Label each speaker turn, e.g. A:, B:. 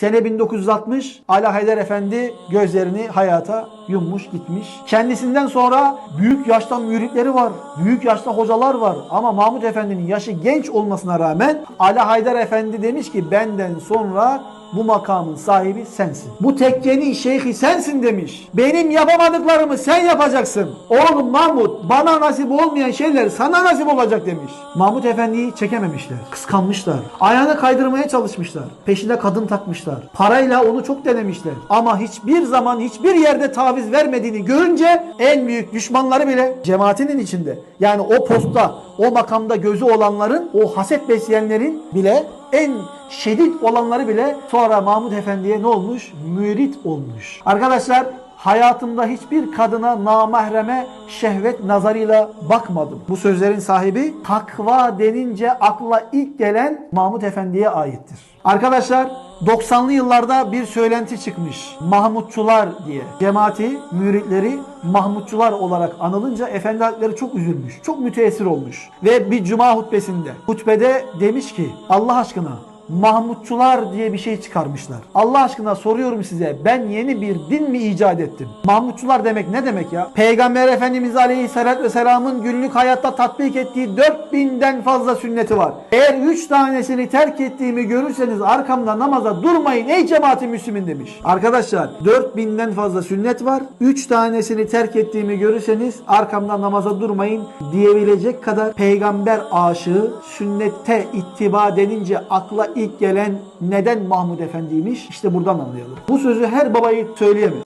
A: Sene 1960 Ala Haydar Efendi gözlerini hayata yummuş gitmiş. Kendisinden sonra büyük yaşta müritleri var. Büyük yaşta hocalar var. Ama Mahmud Efendi'nin yaşı genç olmasına rağmen Ala Haydar Efendi demiş ki benden sonra bu makamın sahibi sensin. Bu tekkenin şeyhi sensin demiş. Benim yapamadıklarımı sen yapacaksın. Oğlum Mahmut bana nasip olmayan şeyler sana nasip olacak demiş. Mahmut Efendi'yi çekememişler. Kıskanmışlar. Ayağını kaydırmaya çalışmışlar. Peşine kadın takmışlar. Parayla onu çok denemişler. Ama hiçbir zaman hiçbir yerde taviz vermediğini görünce en büyük düşmanları bile cemaatinin içinde. Yani o postta, o makamda gözü olanların, o haset besleyenlerin bile en şiddet olanları bile sonra Mahmud Efendi'ye ne olmuş? Mürit olmuş. Arkadaşlar hayatımda hiçbir kadına namahreme şehvet nazarıyla bakmadım. Bu sözlerin sahibi takva denince akla ilk gelen Mahmud Efendi'ye aittir. Arkadaşlar 90'lı yıllarda bir söylenti çıkmış. Mahmutçular diye. Cemaati, müritleri Mahmutçular olarak anılınca Efendi Hazretleri çok üzülmüş. Çok müteessir olmuş. Ve bir cuma hutbesinde, hutbede demiş ki Allah aşkına Mahmutçular diye bir şey çıkarmışlar. Allah aşkına soruyorum size ben yeni bir din mi icat ettim? Mahmutçular demek ne demek ya? Peygamber Efendimiz Aleyhisselatü Vesselam'ın günlük hayatta tatbik ettiği 4000'den fazla sünneti var. Eğer 3 tanesini terk ettiğimi görürseniz arkamda namaza durmayın ey cemaati Müslümin demiş. Arkadaşlar 4000'den fazla sünnet var. 3 tanesini terk ettiğimi görürseniz arkamda namaza durmayın diyebilecek kadar peygamber aşığı sünnette ittiba denince akla ilk gelen neden Mahmud Efendi'ymiş? İşte buradan anlayalım. Bu sözü her babayı söyleyemez.